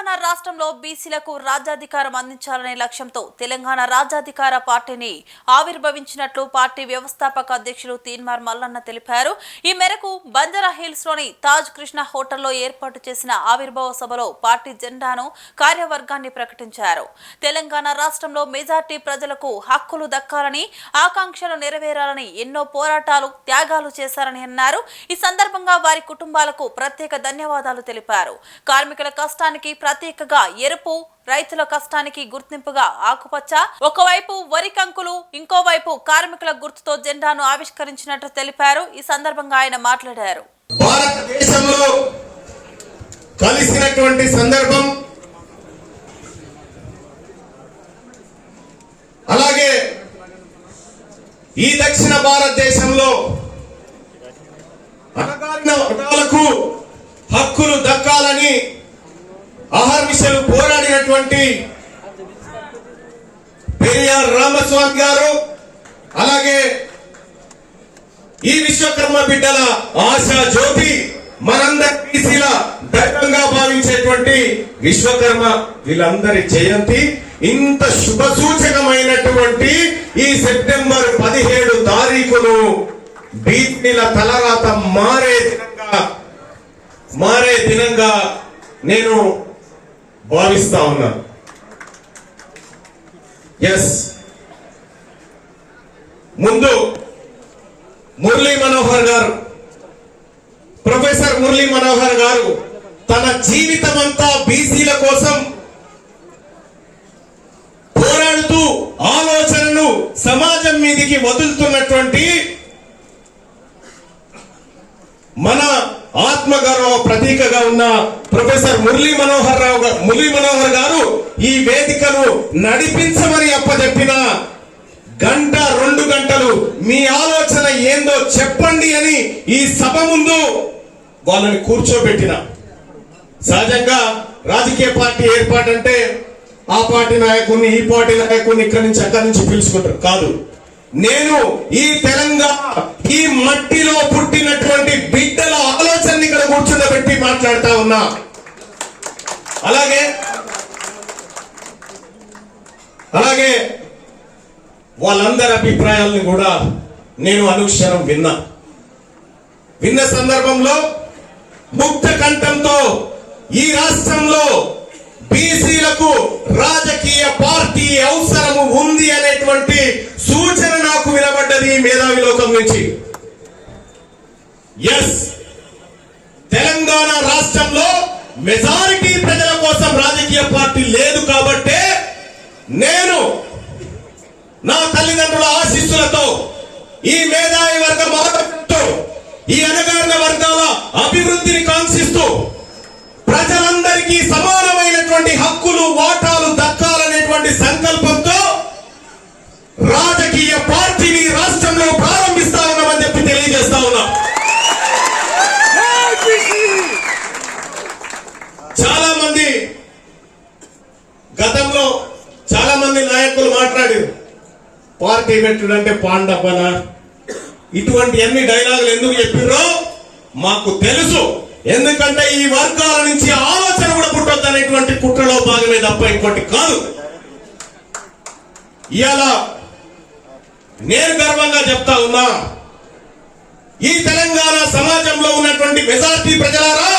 తెలంగాణ రాష్ట్రంలో బీసీలకు రాజ్యాధికారం అందించాలనే లక్ష్యంతో తెలంగాణ రాజ్యాధికార పార్టీని ఆవిర్భవించినట్లు పార్టీ వ్యవస్థాపక అధ్యక్షులు తీన్మార్ మల్లన్న తెలిపారు. ఈ మేరకు బంజారా హిల్స్లోని తాజ్ కృష్ణ హోటల్లో ఏర్పాటు చేసిన ఆవిర్భావ సభలో పార్టీ జెండాను కార్యవర్గాన్ని ప్రకటించారు. తెలంగాణ రాష్ట్రంలో మెజార్టీ ప్రజలకు హక్కులు దక్కాలని ఆకాంక్షలు నెరవేరాలని ఎన్నో పోరాటాలు త్యాగాలు చేశారని అన్నారు. ఈ సందర్భంగా వారి కుటుంబాలకు ప్రత్యేక ధన్యవాదాలు తెలిపారు. కార్మికుల కష్టానికి ప్రత్యేకగా ఎరుపు రైతుల కష్టానికి గుర్తింపుగా ఆకుపచ్చ ఒకవైపు వరి కంకులు ఇంకోవైపు కార్మికుల గుర్తుతో జెండాను ఆవిష్కరించినట్లు తెలిపారు. ఈ సందర్భంగా ఆయన మాట్లాడారు. భారతదేశంలో కలిసినటువంటి సందర్భం అలాగే ఈ దక్షిణ భారతదేశంలో అణగారిన వర్గాలకు హక్కులు దక్కాలని అహర్నిశలు పోరాడినటువంటి పెరియార్ రామస్వామి గారు అలాగే ఈ విశ్వకర్మ బిడ్డల ఆశా జ్యోతి మనందరి బీసీల దైవంగా భావించేటువంటి విశ్వకర్మ వీళ్ళందరి జయంతి ఇంత శుభ సూచకమైనటువంటి ఈ సెప్టెంబర్ పదిహేడు తారీఖును బీసీల తలరాత మారే దినంగా మారే దినంగా నేను భావిస్తా ఉన్నారు ఎస్ ముందు మురళీ మనోహర్ గారు ప్రొఫెసర్ మురళీ మనోహర్ గారు తన జీవితం అంతా బీసీల కోసం పోరాడుతూ ఆలోచనను సమాజం మీదికి వదులుతున్నటువంటి మన ఆత్మగౌరవ ప్రతీకగా ఉన్న ప్రొఫెసర్ మురళీ మనోహర్ రావు మురళీ మనోహర్ గారు ఈ వేదికను నడిపించమని అప్పచెప్పిన గంట రెండు గంటలు మీ ఆలోచన ఏందో చెప్పండి అని ఈ సభ ముందు వాళ్ళని కూర్చోబెట్టిన. సహజంగా రాజకీయ పార్టీ ఏర్పాటంటే ఆ పార్టీ నాయకుడిని ఈ పార్టీ నాయకుడిని ఇక్కడి నుంచి అక్కడి నుంచి పిలుచుకుంటారు. కాదు. నేను ఈ తెలంగాణ ఈ మట్టిలో పుట్టినటువంటి బిడ్డల ఆలోచనని ఇక్కడ కూర్చుండబెట్టి మాట్లాడుతా ఉన్నా. అలాగే అలాగే వాళ్ళందరి అభిప్రాయాలను కూడా నేను అనుక్షణం విన్నా. విన్న సందర్భంలో ముక్త కంఠంతో ఈ రాష్ట్రంలో బీసీలకు రాజకీయ పార్టీ అవసరము ఉంది అనేటువంటి మేధావి లోకం నుంచి. ఎస్ తెలంగాణ రాష్ట్రంలో మెజారిటీ ప్రజల కోసం రాజకీయ పార్టీ లేదు కాబట్టే నేను నా తల్లిదండ్రుల ఆశీస్సులతో ఈ మేధావి వర్గం ఆలోచనతో ఈ అణగారిన వర్గాల అభివృద్ధిని కాంక్షిస్తూ ప్రజలందరికీ సమానమైనటువంటి హక్కులు వాటాలు దక్కాలనేటువంటి సంకల్పం రాజకీయ పార్టీని రాష్ట్రంలో ప్రారంభిస్తా ఉన్నామని చెప్పి తెలియజేస్తా ఉన్నాం చాలా మంది గతంలో చాలా మంది నాయకులు పార్టీ పెట్టుడంటే పాండపన ఇటువంటి అన్ని డైలాగులు ఎందుకు చెప్పిర్రో? మాకు తెలుసు. ఎందుకంటే ఈ వర్గాల నుంచి ఆలోచన కూడా పుట్టొద్దు అనేటువంటి కుట్రలో భాగమే తప్ప ఇంకోటి కాదు. ఇవాళ నేను గర్వంగా చెప్తా ఉన్నా ఈ తెలంగాణ సమాజంలో ఉన్నటువంటి మెజార్టీ ప్రజలారా